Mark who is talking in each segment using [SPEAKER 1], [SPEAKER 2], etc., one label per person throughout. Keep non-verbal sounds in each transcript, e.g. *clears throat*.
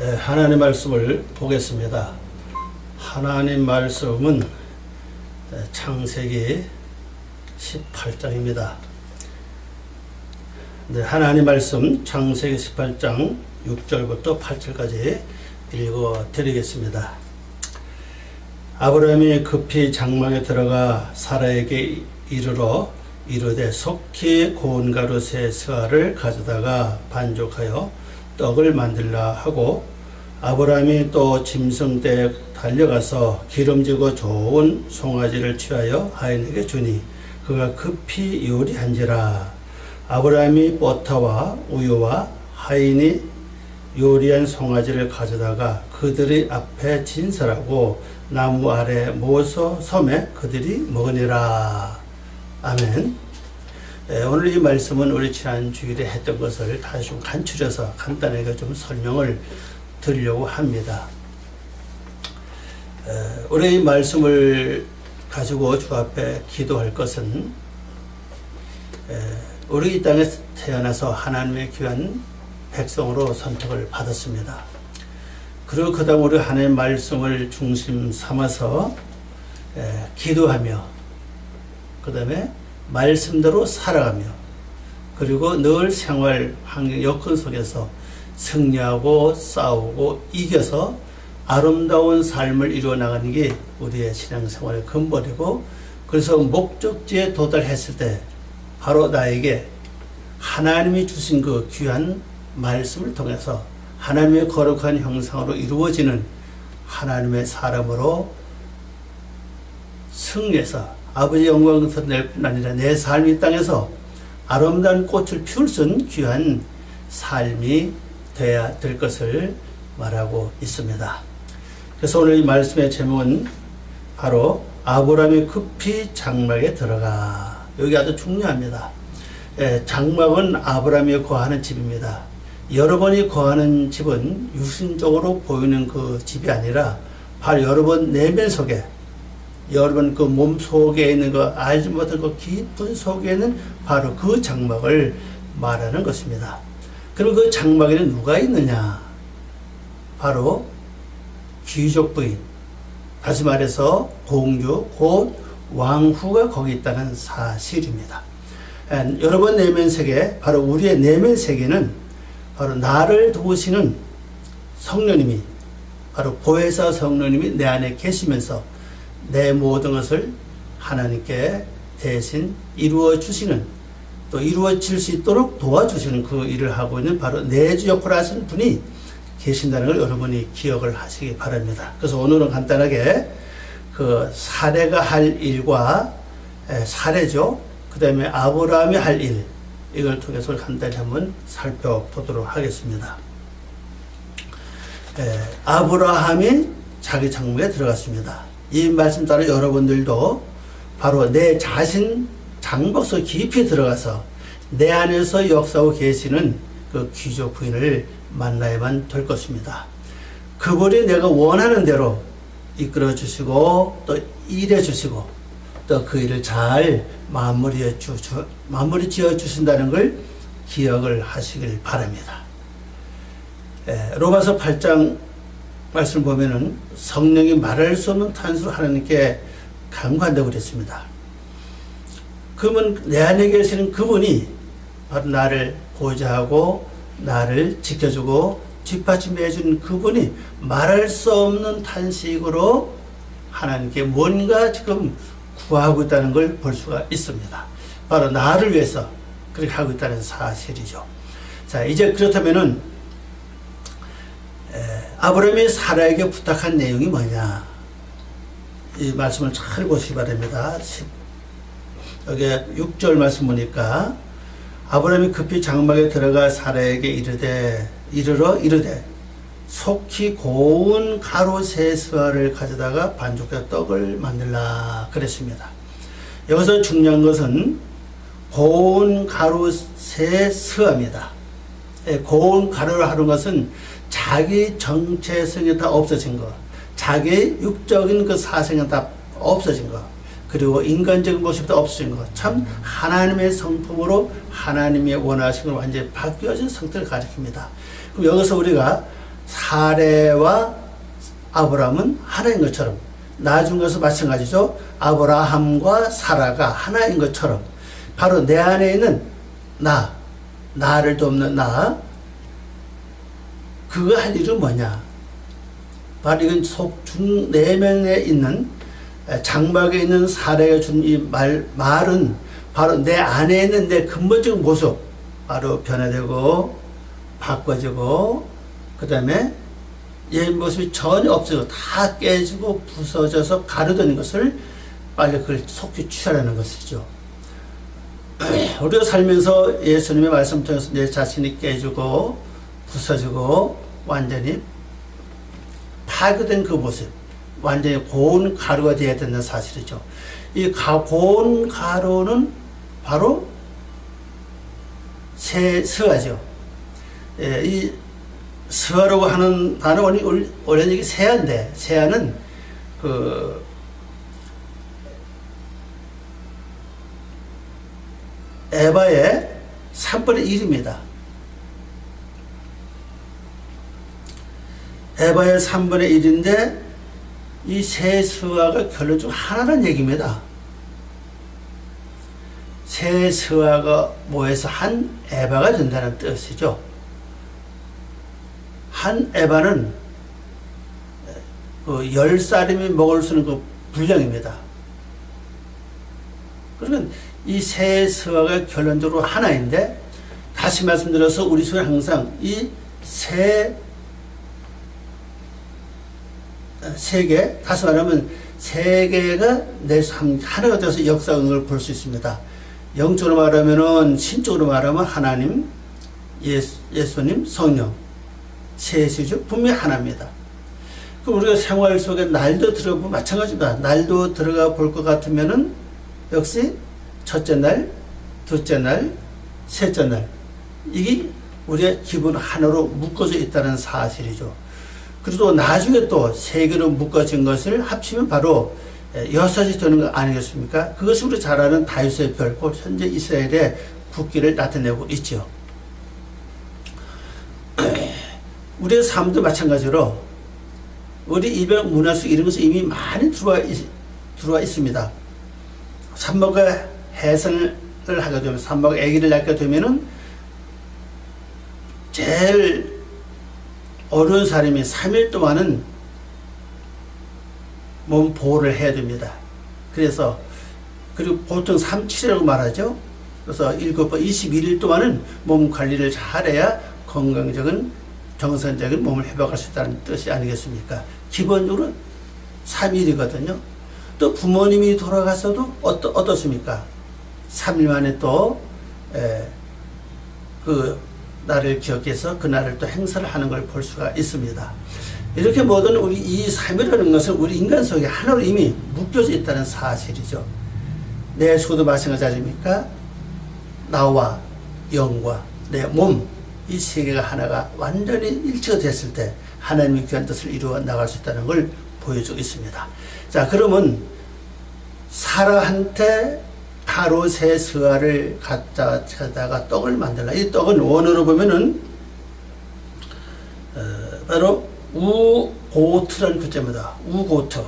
[SPEAKER 1] 예, 하나님 말씀을 보겠습니다. 하나님 말씀은 예, 창세기 18장입니다. 네, 하나님 말씀 창세기 18장 6절부터 8절까지 읽어 드리겠습니다. 아브라함이 급히 장막에 들어가 사라에게 이르러 이르되 속히 고운 가루 세 스아를 가져다가 반죽하여 떡을 만들라 하고 아브라함이 또 짐승대에 달려가서 기름지고 좋은 송아지를 취하여 하인에게 주니 그가 급히 요리한지라 아브라함이 버터와 우유와 하인이 요리한 송아지를 가져다가 그들의 앞에 진설하고 나무 아래 모서 섬에 그들이 먹으니라 아멘. 예, 오늘 이 말씀은 우리 지난 주일에 했던 것을 다시 좀 간추려서 간단하게 좀 설명을 드리려고 합니다. 에, 우리 이 말씀을 가지고 주 앞에 기도할 것은 에, 우리 이 땅에 태어나서 하나님의 귀한 백성으로 선택을 받았습니다. 그리고 그다음 우리 하나님의 말씀을 중심 삼아서 에, 기도하며 그 다음에 말씀대로 살아가며 그리고 늘 생활 환경 여건 속에서 승리하고 싸우고 이겨서 아름다운 삶을 이루어 나가는 게 우리의 신앙생활의 근본이고 그래서 목적지에 도달했을 때 바로 나에게 하나님이 주신 그 귀한 말씀을 통해서 하나님의 거룩한 형상으로 이루어지는 하나님의 사람으로 승리해서 아버지 영광을 낼뿐 아니라 내 삶이 땅에서 아름다운 꽃을 피울 수 있는 귀한 삶이 되어야 될 것을 말하고 있습니다. 그래서 오늘 이 말씀의 제목은 바로 아브라함이 급히 장막에 들어가. 여기 아주 중요합니다. 예, 장막은 아브라함이 거하는 집입니다. 여러분이 거하는 집은 유신적으로 보이는 그 집이 아니라 바로 여러분 내면 속에 여러분 그몸 속에 있는 거 알지 못한 그 깊은 속에 는 바로 그 장막을 말하는 것입니다. 그럼 그 장막에는 누가 있느냐? 바로 귀족 부인. 다시 말해서 공주, 곧 왕후가 거기 있다는 사실입니다. 에, 여러분 내면 세계, 바로 우리의 내면 세계는 바로 나를 도우시는 성령님이, 바로 보혜사 성령님이 내 안에 계시면서 내 모든 것을 하나님께 대신 이루어 주시는 또 이루어질 수 있도록 도와주시는 그 일을 하고 있는 바로 내주 역할을 하시는 분이 계신다는 걸 여러분이 기억을 하시기 바랍니다. 그래서 오늘은 간단하게 그 사례가 할 일과 에, 사례죠. 그 다음에 아브라함이 할 일, 이걸 통해서 간단히 한번 살펴보도록 하겠습니다. 에, 아브라함이 자기 장막에 들어갔습니다. 이 말씀 따라 여러분들도 바로 내 자신 속 깊이 들어가서 내 안에서 역사하고 계시는 그 귀족 부인을 만나야만 될 것입니다. 그분이 내가 원하는 대로 이끌어 주시고 또 일해 주시고 또 그 일을 잘 마무리해 주, 주 마무리 지어 주신다는 걸 기억을 하시길 바랍니다. 에, 로마서 8장 말씀 보면은 성령이 말할 수 없는 탄수로 하나님께 간구한다고 그랬습니다. 그러면 내 안에 계시는 그분이 바로 나를 보좌하고 나를 지켜주고 뒷받침해 주는 그분이 말할 수 없는 탄식으로 하나님께 뭔가 지금 구하고 있다는 걸 볼 수가 있습니다. 바로 나를 위해서 그렇게 하고 있다는 사실이죠. 자, 이제 그렇다면은 아브라함이 사라에게 부탁한 내용이 뭐냐? 이 말씀을 잘 보시기 바랍니다. 여기 6절 말씀 보니까 아브라함이 급히 장막에 들어가 사라에게 이르되 이르러 이르되 속히 고운 가루 세 스와를 가져다가 반죽해 떡을 만들라 그랬습니다. 여기서 중요한 것은 고운 가루 세 스와입니다. 예, 고운 가루를 하는 것은 자기 정체성이 다 없어진 거, 자기 육적인 그 사생이 다 없어진 거, 그리고 인간적인 모습도 없어진 것. 참 하나님의 성품으로 하나님의 원하시는 완전히 바뀌어진 성태를 가리킵니다. 그럼 여기서 우리가 사례와 아브라함은 하나인 것처럼 나중 가서 마찬가지죠. 아브라함과 사라가 하나인 것처럼 바로 내 안에 있는 나, 나를 돕는 나, 그거 할 일은 뭐냐? 바로 이건 속 중 내면에 있는 장막에 있는 사례가 준 이 말, 말은 바로 내 안에 있는 내 근본적인 모습, 바로 변화되고 바꿔지고 그 다음에 옛 모습이 전혀 없어지고 다 깨지고 부서져서 가르드는 것을 빨리 그걸 속히 취하라는 것이죠. *clears throat* 우리가 살면서 예수님의 말씀 통해서 내 자신이 깨지고 부서지고 완전히 파괴된 그 모습, 완전히 고운 가루가 되어야 된다는 사실이죠. 이 가, 고운 가루는 바로 새, 서하죠. 예, 이 서라고 하는 단어는 원래 이게 세아인데, 세아는 그, 에바의 3분의 1입니다. 에바의 3분의 1인데 이세 스와가 결론 중 하나라는 얘기입니다. 세 스와가 모여서 한 에바가 된다는 뜻이죠. 한 에바는 그열 사람이 먹을 수 있는 그 분량입니다. 그러면 이세 스와가 결론적으로 하나인데 다시 말씀드려서 우리 손에 항상 이세 세계, 다시 말하면 세계가 내 삶, 하나가 되어서 걸볼수 있습니다. 영적으로 말하면은, 신적으로 말하면 하나님, 예수, 예수님, 성령, 세수죠. 분명히 하나입니다. 그럼 우리가 생활 속에 날도 들어보면 마찬가지입니다. 날도 들어가 볼 것 같으면은, 역시 첫째 날, 둘째 날, 셋째 날. 이게 우리의 기본 하나로 묶어져 있다는 사실이죠. 그리고 나중에 또세 개로 묶어진 것을 합치면 바로 여섯이 되는 거 아니겠습니까? 그것이 우리 잘 아는 다윗의 별, 곧 현재 이스라엘의 국기를 나타내고 있죠. *clears throat* 우리의 삶도 마찬가지로 우리 이별 문화 속 이런 것이 이미 많이 들어와, 있, 들어와 있습니다. 산모가 해산을 하게 되면, 산모가 아기를 낳게 되면은 제일 어려운 사람이 3일 동안은 몸 보호를 해야 됩니다. 그래서 그리고 보통 37이라고 말하죠. 그래서 7번 21일 동안은 몸 관리를 잘해야 건강적인 정상적인 몸을 회복할 수 있다는 뜻이 아니겠습니까? 기본적으로 3일이거든요. 또 부모님이 돌아가서도 어떠, 어떻습니까? 3일 만에 또, 에, 그, 날을 기억해서 그날을 또 행사를 하는 걸 볼 수가 있습니다. 이렇게 모든 우리 이 삶이라는 것은 우리 인간 속에 하나로 이미 묶여져 있다는 사실이죠. 내 수도 마찬가지 아닙니까? 나와 영과 내 몸, 이 세 개가 하나가 완전히 일치가 됐을 때 하나님의 귀한 뜻을 이루어 나갈 수 있다는 걸 보여주고 있습니다. 자, 그러면 사라한테 가로 세 스와를 갖다 쳐다가 떡을 만들라. 이 떡은 원어로 보면은 어, 바로 우고트라는 글자입니다. 우고트.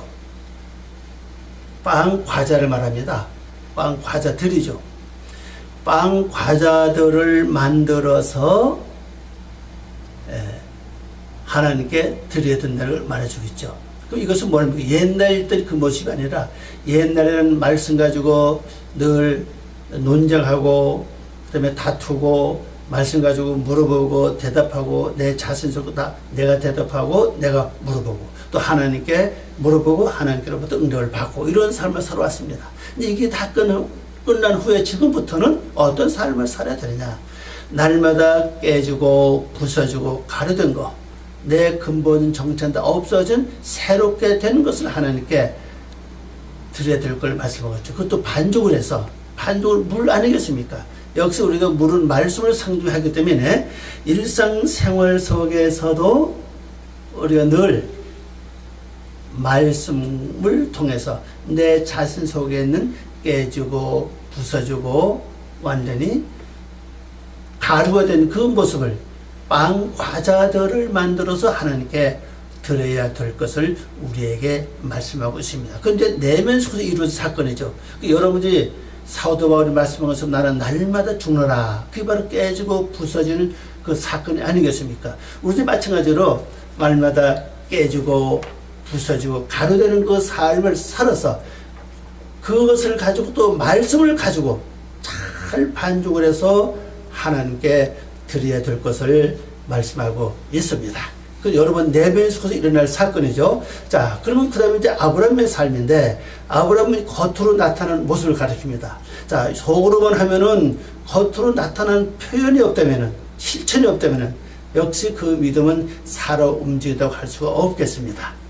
[SPEAKER 1] 빵 과자를 말합니다. 빵 과자들이죠. 빵 과자들을 만들어서 에, 하나님께 드려야 된다는 걸 말해주겠죠. 그럼 이것은 뭐냐면 옛날 때그 모습이 아니라 옛날에는 말씀 가지고 늘 논쟁하고 그다음에 다투고 말씀 가지고 물어보고 대답하고 내 자신 속으로 다 내가 대답하고 내가 물어보고 또 하나님께 물어보고 하나님께로부터 응답을 받고 이런 삶을 살아왔습니다. 근데 이게 다 끝, 끝난 후에 지금부터는 어떤 삶을 살아야 되느냐? 날마다 깨지고 부서지고 가르던 거, 내 근본 정체는 다 없어진 새롭게 되는 것을 하나님께 드려야 될 걸 말씀하셨죠. 그것도 반죽을 해서 반죽을 물 아니겠습니까? 역시 우리가 물은 말씀을 상주하기 때문에 일상생활 속에서도 우리가 늘 말씀을 통해서 내 자신 속에 있는 깨지고 부서지고 완전히 가루가 된 그 모습을 빵, 과자들을 만들어서 하나님께 드려야 될 것을 우리에게 말씀하고 있습니다. 그런데 내면 속에서 이루어진 사건이죠. 그 여러분들이 사도 바울이 말씀한 것처럼 나는 날마다 죽노라. 그게 바로 깨지고 부서지는 그 사건이 아니겠습니까? 우리도 마찬가지로 날마다 깨지고 부서지고 가루되는 그 삶을 살아서 그것을 가지고 또 말씀을 가지고 잘 반죽을 해서 하나님께 드려야 될 것을 말씀하고 있습니다. 그 여러분 내면 속에서 일어날 사건이죠. 자, 그러면 그 다음에 이제 아브라함의 삶인데 아브라함이 겉으로 나타나는 모습을 가리킵니다. 자, 속으로만 하면은 겉으로 나타나는 표현이 없다면은 실천이 없다면은 역시 그 믿음은 살아 움직인다고 할 수가 없겠습니다.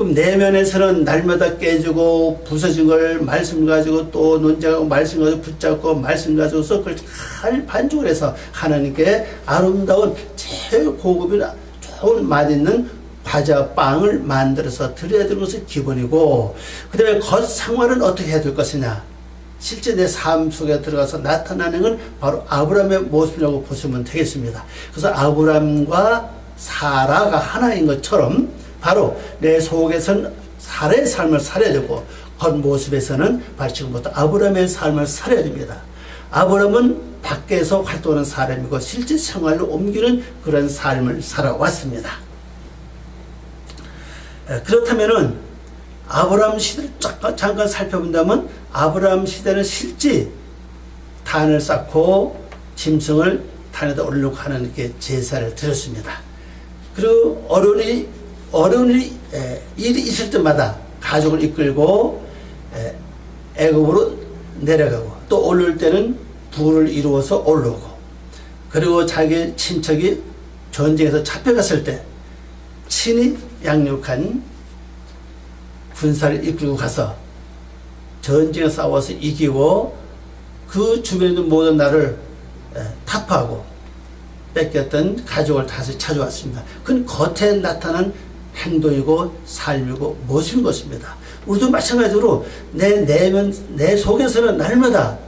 [SPEAKER 1] 그럼 내면에서는 날마다 깨지고 부서진 걸 말씀 가지고 또 논쟁하고 말씀 가지고 붙잡고 말씀 가지고서 그걸 잘 반죽을 해서 하나님께 아름다운 제일 고급이나 좋은 맛있는 과자 빵을 만들어서 드려야 되는 것이 기본이고 그 다음에 겉 생활은 어떻게 해야 될 것이냐 실제 내 삶 속에 들어가서 나타나는 건 바로 아브라함의 모습이라고 보시면 되겠습니다. 그래서 아브라함과 사라가 하나인 것처럼 바로 내 속에서는 사라의 삶을 살아야 되고 겉모습에서는 바로 지금부터 아브라함의 삶을 살아야 됩니다. 아브라함은 밖에서 활동하는 사람이고 실제 생활로 옮기는 그런 삶을 살아왔습니다. 에, 그렇다면은 아브라함 시대를 잠깐, 잠깐 살펴본다면 아브라함 시대는 실제 단을 쌓고 짐승을 단에다 올리려고 하나님께 제사를 드렸습니다. 그리고 어른이 에, 일이 있을 때마다 가족을 이끌고 에, 애굽으로 내려가고 또 올릴 때는 부를 이루어서 올라오고 그리고 자기 친척이 전쟁에서 잡혀갔을 때 친히 양육한 군사를 이끌고 가서 전쟁에 싸워서 이기고 그 주변에 있는 모든 나를 에, 타파하고 뺏겼던 가족을 다시 찾아왔습니다. 그건 겉에 나타난 행동이고 삶이고 모습인 것입니다. 우리도 마찬가지로 내 내면 내 속에서는 날마다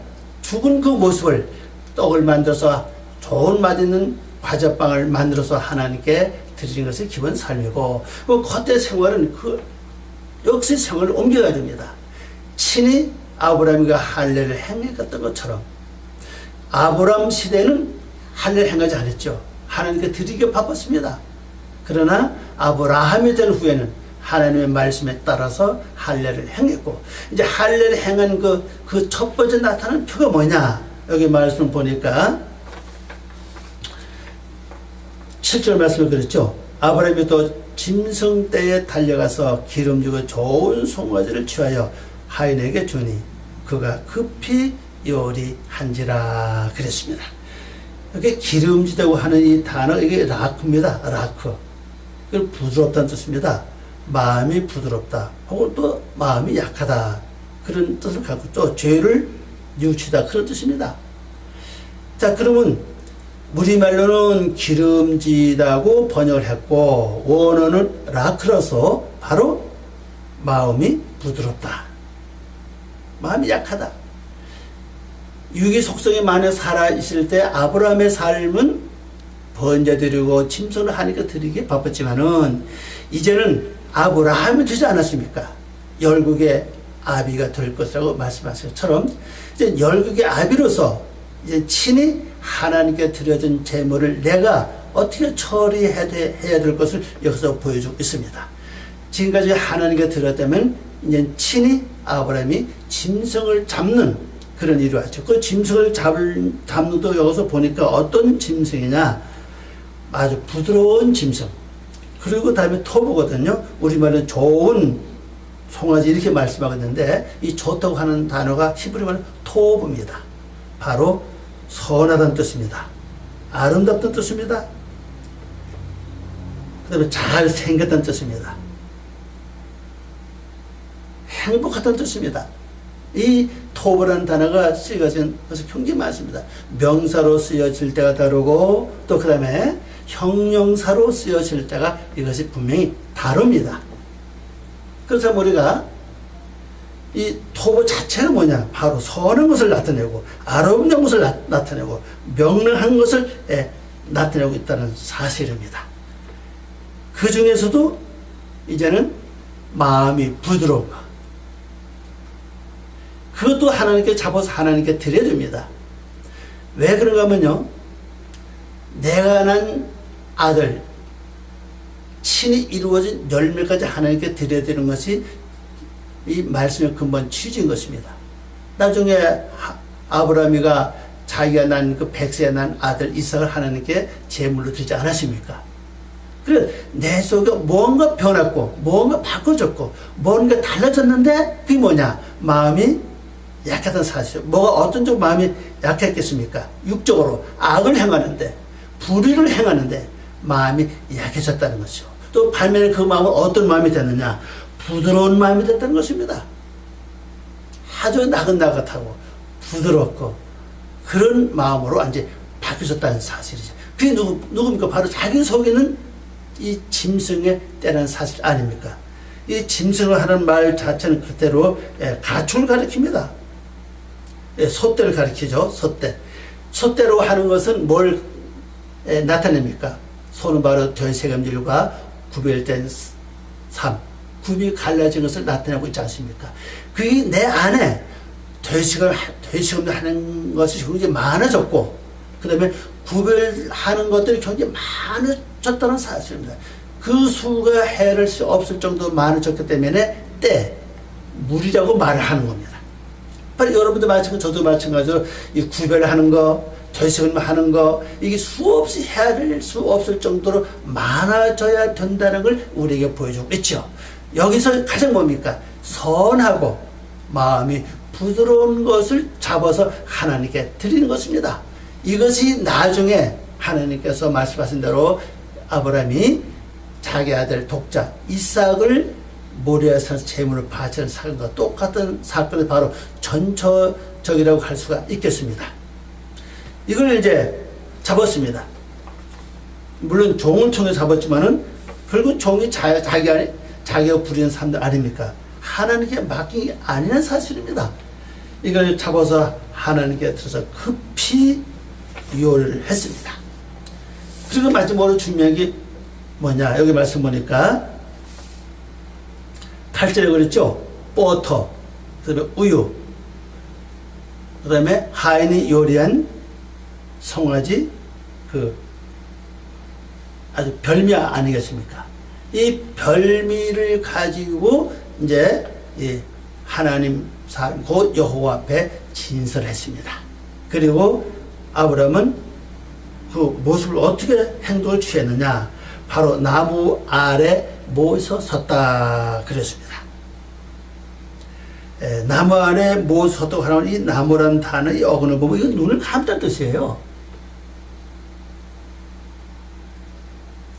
[SPEAKER 1] 죽은 그 모습을 떡을 만들어서 좋은 맛있는 과자빵을 만들어서 하나님께 드리는 것이 기본 삶이고 그 겉의 생활은 그 역시 생활을 옮겨가야 됩니다. 친히 아브라함이가 할례를 행했던 것처럼 아브라함 시대는 할례를 행하지 않았죠. 하나님께 드리기 바빴습니다. 그러나 아브라함이 된 후에는 하나님의 말씀에 따라서 할례를 행했고 이제 할례를 행한 그 그 첫 번째 나타나는 표가 뭐냐? 여기 말씀 보니까 7절 말씀을 그랬죠. 아브라함이 또 짐승 떼에 달려가서 기름지고 좋은 송아지를 취하여 하인에게 주니 그가 급히 요리한지라 그랬습니다. 이게 기름지다고 하는 이 단어 이게 라크입니다. 라크. 이걸 부드럽다는 뜻입니다. 마음이 부드럽다. 혹은 또 마음이 약하다. 그런 뜻을 갖고 또 죄를 뉘우치다. 그런 뜻입니다. 자, 그러면 우리말로는 기름지다고 번역을 했고, 원어는 라크라서 바로 마음이 부드럽다. 마음이 약하다. 육의 속성이 만에 살아 있을 때 아브라함의 삶은 번제 드리고 침son을 하니까 드리기 바빴지만은 이제는 아브라함이 되지 않았습니까? 열국의 아비가 될 것이라고 말씀하신 것처럼 이제 열국의 아비로서 이제 친히 하나님께 드려진 재물을 내가 어떻게 처리해야 될 것을 여기서 보여주고 있습니다. 지금까지 하나님께 드렸다면 이제 친히 아브라함이 짐승을 잡는 그런 일을 하죠. 그 짐승을 잡을, 잡는도 여기서 보니까 어떤 짐승이냐. 아주 부드러운 짐승. 그리고 다음에 토보거든요. 우리말은 좋은 송아지 이렇게 말씀하겠는데 이 좋다고 하는 단어가 히브리 말은 토브입니다. 바로 선하다는 뜻입니다. 아름답다는 뜻입니다. 그 다음에 잘생겼다는 뜻입니다. 행복하다는 뜻입니다. 이 토브라는 단어가 쓰여진 것이 굉장히 많습니다. 명사로 쓰여질 때가 다르고 또 그 다음에 형용사로 쓰여질 때가 이것이 분명히 다릅니다. 그래서 우리가 이 토브 자체가 뭐냐? 바로 선한 것을 나타내고 아름다운 것을 나, 타내고 명랑한 것을 예, 나타내고 있다는 사실입니다. 그 중에서도 이제는 마음이 부드러운 것. 그것도 하나님께 잡아서 하나님께 드려야 됩니다. 왜 그런가 하면요. 내가 난 아들, 친히 이루어진 열매까지 하나님께 드려야 되는 것이 이 말씀의 근본 취지인 것입니다. 나중에 하- 아브라함이가 자기가 난 그 백세에 난 아들 이삭을 하나님께 제물로 드리지 않았습니까? 그래 내 속에 뭔가 변했고 뭔가 바꿔졌고 뭔가 달라졌는데 그게 뭐냐 마음이 약하다는 사실 뭐가 어떤 쪽 마음이 약했겠습니까 육적으로 악을 행하는데 불의를 행하는데 마음이 약해졌다는 것이죠 또 반면에 그 마음은 어떤 마음이 됐느냐 부드러운 마음이 됐다는 것입니다 아주 나긋나긋하고 부드럽고 그런 마음으로 이제 바뀌어졌다는 사실이죠. 그게 누구, 누굽니까? 바로 자기 속에는 이 짐승의 때라는 사실 아닙니까? 이 짐승을 하는 말 자체는 그대로 예, 가축을 가리킵니다. 예, 소떼를 가리키죠. 소떼. 소떼로 하는 것은 뭘 예, 나타냅니까? 소는 바로 되새김질과 구별된 삶, 굽이 갈라진 것을 나타내고 있지 않습니까? 그게 내 안에 되시금, 되시금 하는 것이 굉장히 많아졌고, 그 다음에 구별하는 것들이 굉장히 많아졌다는 사실입니다. 그 수가 해를 수 없을 정도로 많아졌기 때문에 때, 물이라고 말을 하는 겁니다. 여러분도 마찬가지, 저도 마찬가지로 이 구별하는 거, 되시금 하는 거, 이게 수없이 헤아릴 수 없을 정도로 많아져야 된다는 걸 우리에게 보여주고 있죠. 여기서 가장 뭡니까? 선하고 마음이 부드러운 것을 잡아서 하나님께 드리는 것입니다. 이것이 나중에 하나님께서 말씀하신 대로 아브라함이 자기 아들 독자 이삭을 모리아에서 제물을 바치는 사건과 똑같은 사건이 바로 전처적이라고 할 수가 있겠습니다. 이걸 이제 잡았습니다. 물론 종을 통해 잡았지만은 결국 종이 자, 자기 안에 자기가 부리는 사람들 아닙니까? 하나님께 맡긴 게 아니라는 사실입니다. 이걸 잡아서 하나님께 들어서 급히 요를 했습니다. 그리고 마지막으로 중요한 게 뭐냐? 여기 말씀 보니까 8절에 그랬죠? 버터, 그 다음에 우유, 그 다음에 하인이 요리한 송아지, 그 아주 별미 아니겠습니까? 이 별미를 가지고 이제 이 하나님 곧 여호와 앞에 진설했습니다. 그리고 아브라함은 그 모습을 어떻게 행동을 취했느냐? 바로 나무 아래 모서 섰다 그랬습니다. 에, 나무 아래 모 섰다고 하는 이 나무라는 단어의 어근을 보면 이건 눈을 감다는 뜻이에요.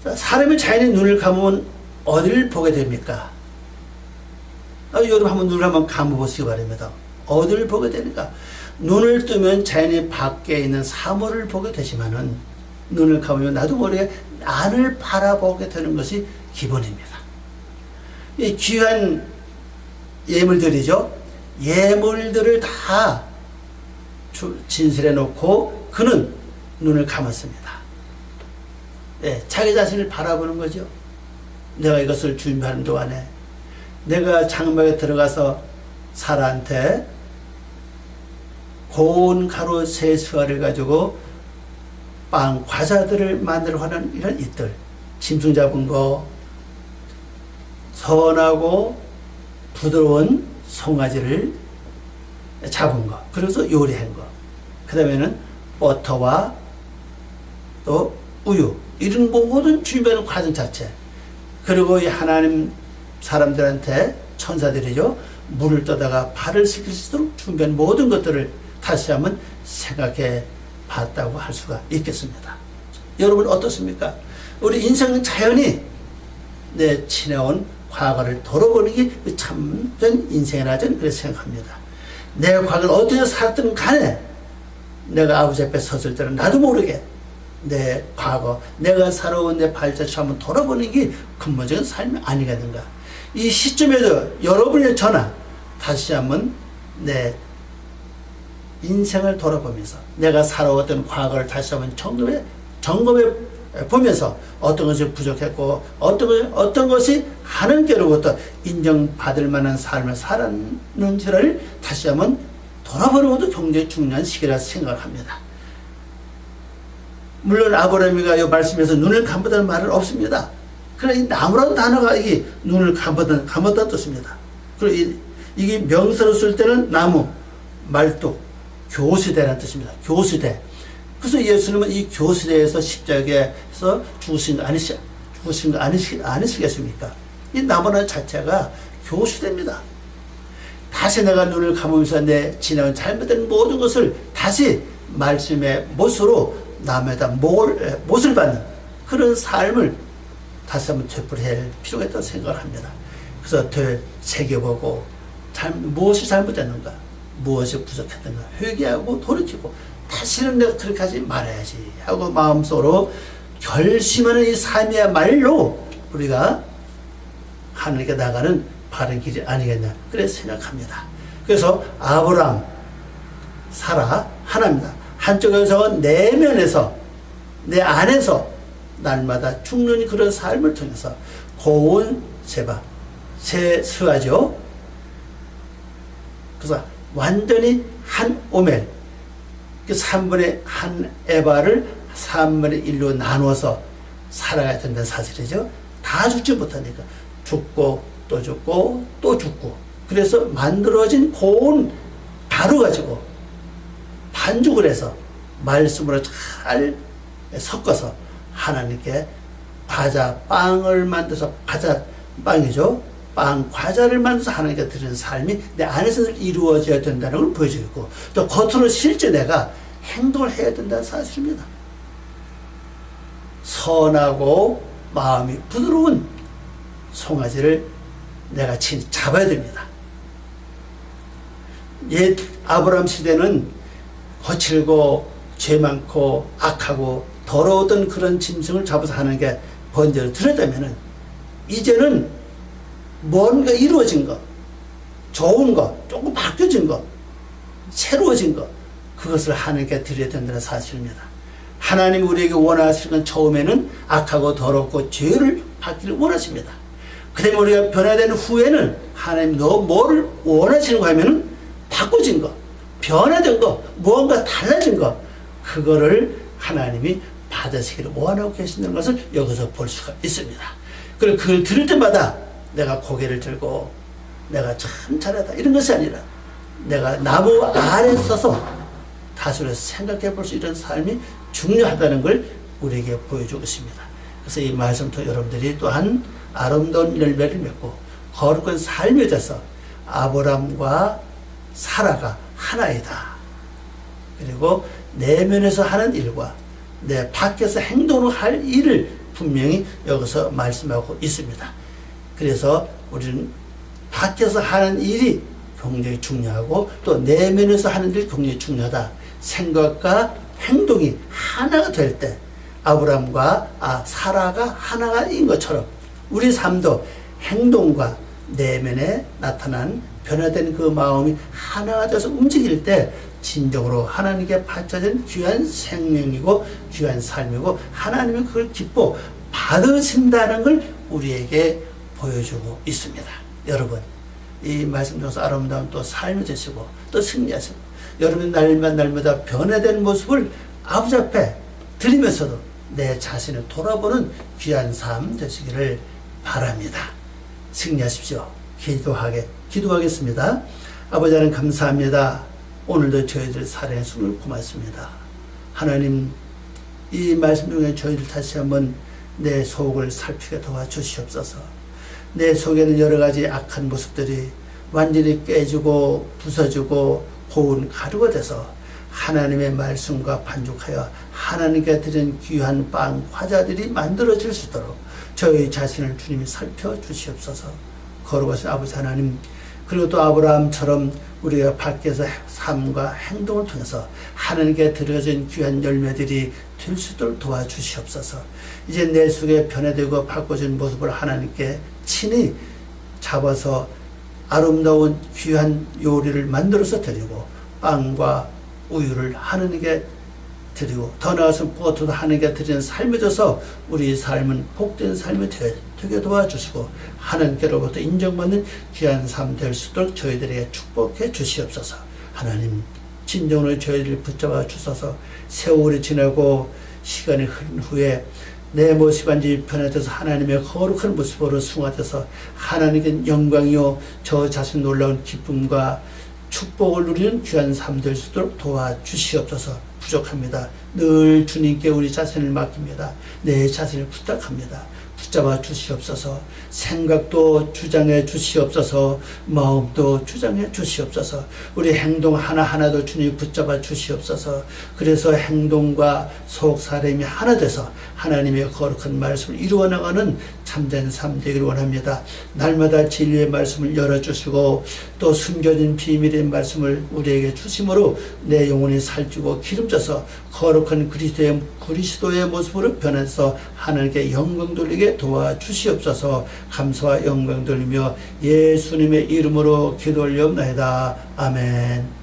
[SPEAKER 1] 사람이 자연히 눈을 감으면 어디를 보게 됩니까? 아, 여러분 한번 눈을 한번 감아보시기 바랍니다. 어디를 보게 됩니까? 눈을 뜨면 자연히 밖에 있는 사물을 보게 되지만은 눈을 감으면 나도 모르게 나를 바라보게 되는 것이 기본입니다. 이 귀한 예물들이죠. 예물들을 다 진술해 놓고 그는 눈을 감았습니다. 예, 자기 자신을 바라보는 거죠. 내가 이것을 준비하는 동안에 내가 장막에 들어가서 사라한테 고운 가루 세 수알을 가지고 빵, 과자들을 만들어 하는 이런 이들. 짐승 잡은 거, 선하고 부드러운 송아지를 잡은 거. 그래서 요리한 거. 그 다음에는 버터와 또 우유. 이런 모든 준비하는 과정 자체. 그리고 이 하나님 사람들한테 천사들이죠. 물을 떠다가 발을 씻길 수 있도록 준비한 모든 것들을 다시 한번 생각해 봤다고 할 수가 있겠습니다. 여러분 어떻습니까? 우리 인생은 자연히 내 지내온 과거를 돌아보는 게 참된 인생이라 저는 그렇게 생각합니다. 내 과거를 어떻게 살았든 간에 내가 아버지 앞에 섰을 때는 나도 모르게 내 과거, 내가 살아온 내 발자취 한번 돌아보는 게 근본적인 삶이 아니겠는가. 이 시점에도 여러분의 전화 다시 한번 내 인생을 돌아보면서 내가 살아왔던 과거를 다시 한번 점검해 점검해 보면서 어떤 것이 부족했고 어떤 것, 어떤 것이 하나님께로부터 인정받을 만한 삶을 살았는지를 다시 한번 돌아보는 것도 굉장히 중요한 시기라 생각합니다. 물론 아브라함이가 이 말씀에서 눈을 감았다는 말은 없습니다. 그러나 이 나무라는 단어가 이게 눈을 감았다는, 감았다는 뜻입니다. 그리고 이, 이게 명사로 쓸 때는 나무, 말뚝, 교수대라는 뜻입니다. 교수대. 그래서 예수님은 이 교수대에서 십자가에서 죽으신 거 아니시, 죽으신 거 아니시, 아니시겠습니까? 이 나무라는 자체가 교수대입니다. 다시 내가 눈을 감으면서 내 지나온 잘못된 모든 것을 다시 말씀의 못으로 남에다 못, 못을 받는 그런 삶을 다시 한번 되풀이할 필요가 있다고 생각을 합니다. 그래서 되새겨보고 잘, 무엇이 잘못됐는가 무엇이 부족했는가 회개하고 돌이키고 다시는 내가 그렇게 하지 말아야지 하고 마음속으로 결심하는 이 삶이야말로 우리가 하나님께 나가는 바른 길이 아니겠냐 그래 생각합니다. 그래서 아브람, 사라 하나입니다. 한쪽에서 내면에서 내 안에서 날마다 죽는 그런 삶을 통해서 고운 세바, 세수하죠. 그래서 완전히 한 오멜, 그 3분의 한 에바를 3분의 1로 나누어서 살아야 된다는 사실이죠. 다 죽지 못하니까 죽고 또 죽고 또 죽고 그래서 만들어진 고운 가루 가지고 반죽을 해서 말씀으로 잘 섞어서 하나님께 과자 빵을 만들어서 과자 빵이죠. 빵 과자를 만들어서 하나님께 드리는 삶이 내 안에서 이루어져야 된다는 걸 보여주고 또 겉으로 실제 내가 행동을 해야 된다는 사실입니다. 선하고 마음이 부드러운 송아지를 내가 잡아야 됩니다. 옛 아브라함 시대는 거칠고 죄 많고 악하고 더러웠던 그런 짐승을 잡아서 하는 게 번제를 드렸다면은 이제는 뭔가 이루어진 것, 좋은 것, 조금 바뀌어진 것, 새로워진 것, 그것을 하나님께 드려야 된다는 사실입니다. 하나님 우리에게 원하시는 건 처음에는 악하고 더럽고 죄를 받기를 원하십니다. 그 다음에 우리가 변화된 후에는 하나님 너 뭐를 원하시는 거 하면은 바꿔진 거, 변화된 거, 무언가 달라진 거, 그거를 하나님이 받으시기를 원하고 계신다는 것을 여기서 볼 수가 있습니다. 그리고 그걸 들을 때마다 내가 고개를 들고 내가 참 잘하다 이런 것이 아니라 내가 나무 아래 서서 다수를 생각해 볼 수 있는 삶이 중요하다는 걸 우리에게 보여주고 있습니다. 그래서 이 말씀도 여러분들이 또한 아름다운 열매를 맺고 거룩한 삶에 대해서 아브람과 사라가 하나이다. 그리고 내면에서 하는 일과 내 밖에서 행동을 할 일을 분명히 여기서 말씀하고 있습니다. 그래서 우리는 밖에서 하는 일이 굉장히 중요하고 또 내면에서 하는 일이 굉장히 중요하다. 생각과 행동이 하나가 될 때 아브람과 아, 사라가 하나인 것처럼 우리 삶도 행동과 내면에 나타난 변화된 그 마음이 하나가 돼서 움직일 때 진정으로 하나님께 바쳐진 귀한 생명이고 귀한 삶이고 하나님이 그걸 기뻐 받으신다는 걸 우리에게 보여주고 있습니다. 여러분 이 말씀 중에서 아름다운 또 삶이 되시고 또 승리하시고 여러분 날마다 날마다 변화된 모습을 아버지 앞에 드리면서도 내 자신을 돌아보는 귀한 삶 되시기를 바랍니다. 승리하십시오. 기도하게 기도하겠습니다. 아버지 하나님 감사합니다. 오늘도 저희들 사랑해 주을 고맙습니다. 하나님 이 말씀 중에 저희들 다시 한번 내 속을 살피게 도와주시옵소서. 내 속에는 여러 가지 악한 모습들이 완전히 깨지고 부서지고 고운 가루가 돼서 하나님의 말씀과 반죽하여 하나님께 드린 귀한 빵, 과자들이 만들어질 수 있도록 저희 자신을 주님이 살펴 주시옵소서. 거룩하신 아버지 하나님, 그리고 또 아브라함처럼 우리가 밖에서 삶과 행동을 통해서 하나님께 드려진 귀한 열매들이 될 수 있도록 도와주시옵소서. 이제 내 속에 변화되고 바꿔진 모습을 하나님께 친히 잡아서 아름다운 귀한 요리를 만들어서 드리고 빵과 우유를 하나님께 드리고 더 나아서 무엇보다 하나님께 드리는 삶이 돼서 우리 삶은 복된 삶이 되- 되게 도와주시고 하나님께로부터 인정받는 귀한 삶 될 수 있도록 저희들에게 축복해 주시옵소서. 하나님 진정으로 저희를 붙잡아 주셔서. 세월이 지나고 시간이 흐른 후에 내 모습 완전히 변화돼서 하나님의 거룩한 모습으로 승화돼서 하나님께 영광이요 저 자신 놀라운 기쁨과 축복을 누리는 귀한 삶 될 수 있도록 도와주시옵소서 부족합니다. 늘 주님께 우리 자신을 맡깁니다. 내 자신을 부탁합니다. 붙잡아 주시옵소서 생각도 주장해 주시옵소서 마음도 주장해 주시옵소서 우리 행동 하나하나도 주님 붙잡아 주시옵소서 그래서 행동과 속 사람이 하나 돼서 하나님의 거룩한 말씀을 이루어 나가는 참된 삶 되기를 원합니다 날마다 진리의 말씀을 열어주시고 또 숨겨진 비밀의 말씀을 우리에게 주심으로 내 영혼이 살찌고 기름져서 거룩한 그리스도의, 그리스도의 모습으로 변해서 하나님께 영광 돌리게 도와주시옵소서 감사와 영광 돌리며 예수님의 이름으로 기도 올려옵나이다. 아멘.